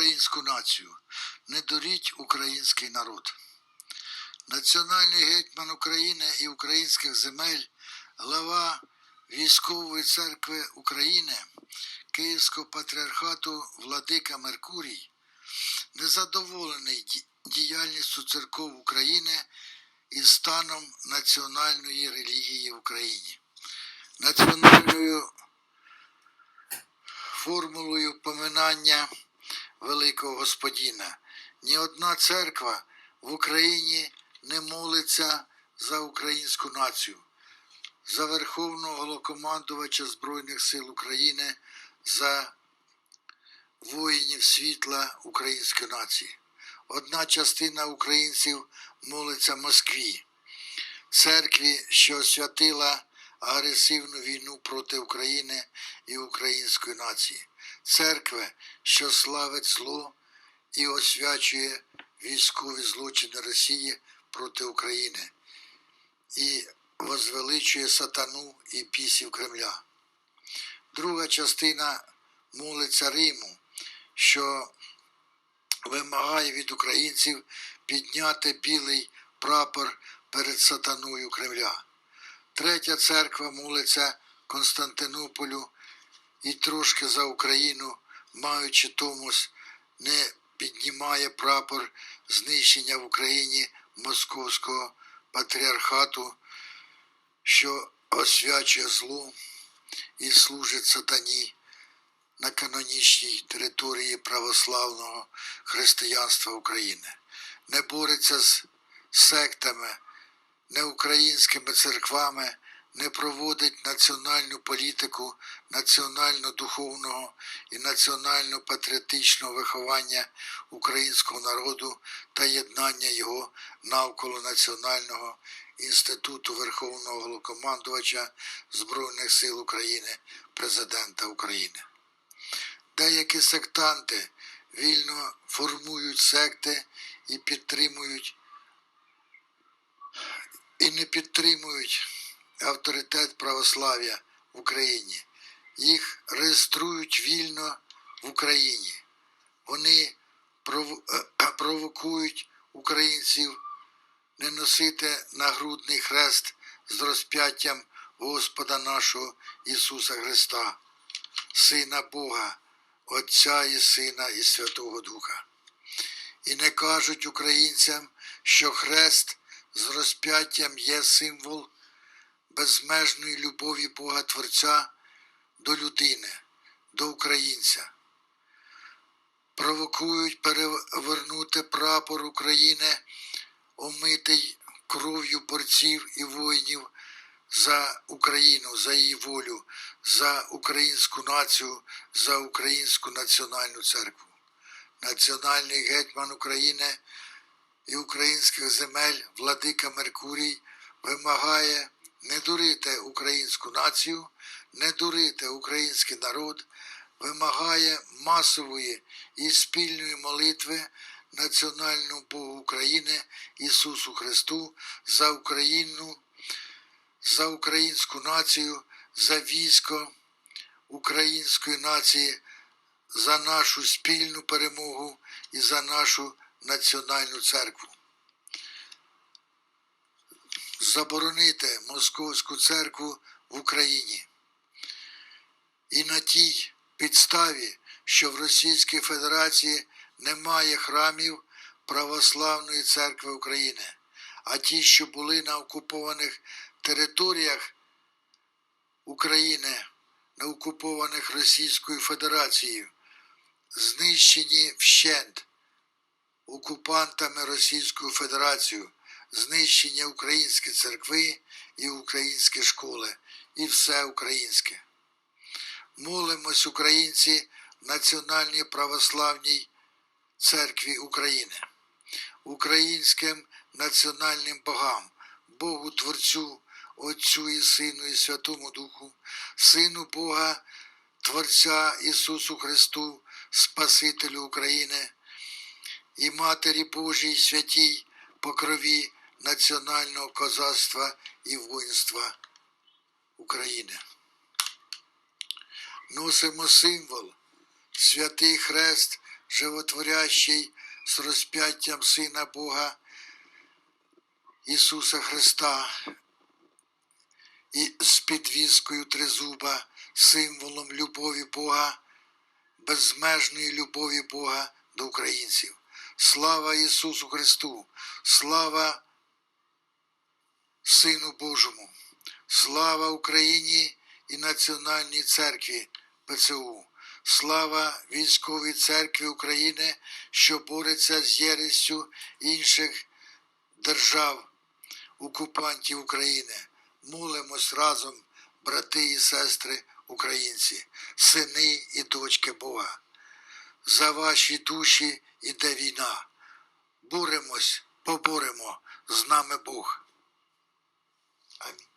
українську націю, не дуріть український народ. Національний гетьман України і українських земель, глава військової церкви України, Київського патріархату Владика Меркурій, незадоволений ді- діяльністю церков України і станом національної релігії в Україні. Національною формулою поминання Великого Господіна. Ні одна церква в Україні не молиться за українську націю, за Верховного Голокомандувача Збройних сил України, за воїнів світла української нації. Одна частина українців молиться Москві, церкві, що освятила агресивну війну проти України і української нації, церкви, що славить зло і освячує військові злочини Росії проти України і возвеличує сатану і пісів Кремля. Друга частина молиться Риму, що вимагає від українців підняти білий прапор перед сатаною Кремля. Третя церква молиться Константинополю і трошки за Україну, маючи Томос, не піднімає прапор знищення в Україні Московського патріархату, що освячує зло і служить сатані на канонічній території православного християнства України, не бореться з сектами, неукраїнськими церквами, не проводить національну політику національно-духовного і національно-патріотичного виховання українського народу та єднання його навколо Національного інституту Верховного Голокомандувача Збройних сил України, Президента України. Деякі сектанти вільно формують секти і підтримують і не підтримують авторитет православ'я в Україні. Їх реєструють вільно в Україні. Вони е, провокують українців не носити нагрудний хрест з розп'яттям Господа нашого Ісуса Христа, Сина Бога, Отця і Сина і Святого Духа. І не кажуть українцям, що хрест з розп'яттям є символ безмежної любові Бога Творця до людини, до українця. Провокують перевернути прапор України, омитий кров'ю борців і воїнів за Україну, за її волю, за українську націю, за українську національну церкву. Національний гетьман України і українських земель Владика Меркурій вимагає не дурити українську націю, не дурити український народ, вимагає масової і спільної молитви національному Богу України Ісусу Христу за Україну, за українську націю, за військо української нації, за нашу спільну перемогу і за нашу національну церкву. Заборонити Московську церкву в Україні. І на тій підставі, що в Російській Федерації немає храмів Православної церкви України, а ті, що були на окупованих територіях України, на окупованих Російською Федерацією, знищені вщент окупантами Російською Федерацією, знищені українські церкви і українські школи, і все українське. Молимось українці в Національній православній церкві України, українським національним богам, Богу Творцю, Отцю і Сину і Святому Духу, Сину Бога, Творця Ісусу Христу, Спасителю України і Матері Божій святій покрові національного козацтва і воїнства України. Носимо символ, святий хрест животворящий з розп'яттям Сина Бога Ісуса Христа і з підвіскою тризуба, символом любові Бога, безмежної любові Бога до українців. Слава Ісусу Христу! Слава Сину Божому! Слава Україні і Національній церкві ПЦУ! Слава військовій церкві України, що бореться з єрестю інших держав, окупантів України. Молимось разом, брати і сестри українці, сини і дочки Бога. За ваші душі іде війна. Буремось, поборемо з нами Бог. Амінь.